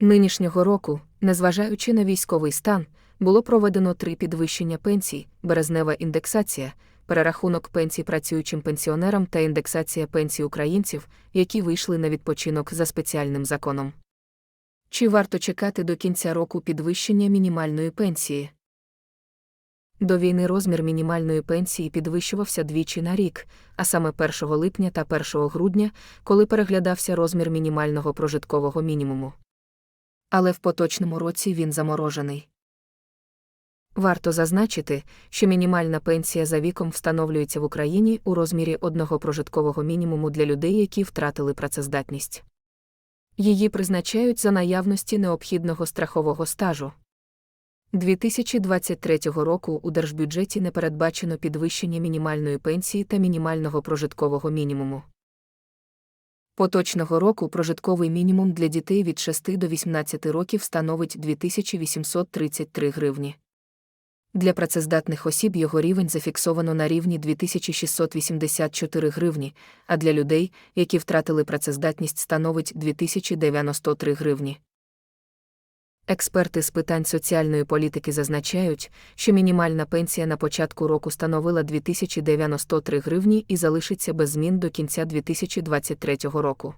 Нинішнього року, незважаючи на військовий стан, було проведено три підвищення пенсій, березнева індексація, перерахунок пенсій працюючим пенсіонерам та індексація пенсій українців, які вийшли на відпочинок за спеціальним законом. Чи варто чекати до кінця року підвищення мінімальної пенсії? До війни розмір мінімальної пенсії підвищувався двічі на рік, а саме 1 липня та 1 грудня, коли переглядався розмір мінімального прожиткового мінімуму. Але в поточному році він заморожений. Варто зазначити, що мінімальна пенсія за віком встановлюється в Україні у розмірі одного прожиткового мінімуму для людей, які втратили працездатність. Її призначають за наявності необхідного страхового стажу. 2023 року у держбюджеті не передбачено підвищення мінімальної пенсії та мінімального прожиткового мінімуму. Поточного року прожитковий мінімум для дітей від 6 до 18 років становить 2833 гривні. Для працездатних осіб його рівень зафіксовано на рівні 2684 гривні, а для людей, які втратили працездатність, становить 2093 гривні. Експерти з питань соціальної політики зазначають, що мінімальна пенсія на початку року становила 2093 гривні і залишиться без змін до кінця 2023 року.